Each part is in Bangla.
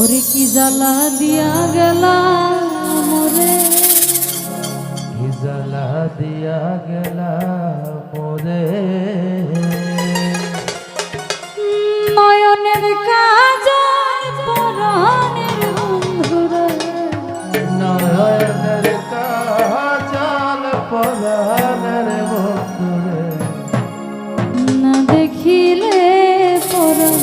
ওরে কি জ্বালা দিয়া গেলা মোরে? কি জ্বালা দিয়া গেলা মোরে? নয়নের কাজ পরাণের বন্ধুরে। নয়নের কাজল পরাণের বন্ধুরে। না দেখিলে পরাণ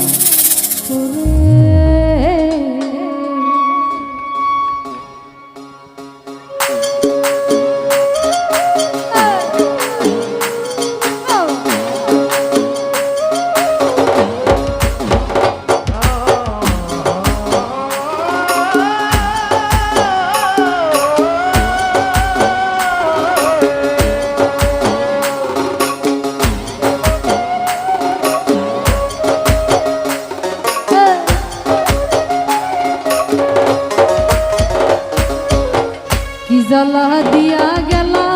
দিয়া গেলা।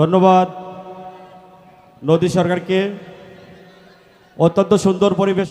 ধন্যবাদ। নদী সরকারকে অত্যন্ত সুন্দর পরিবেশ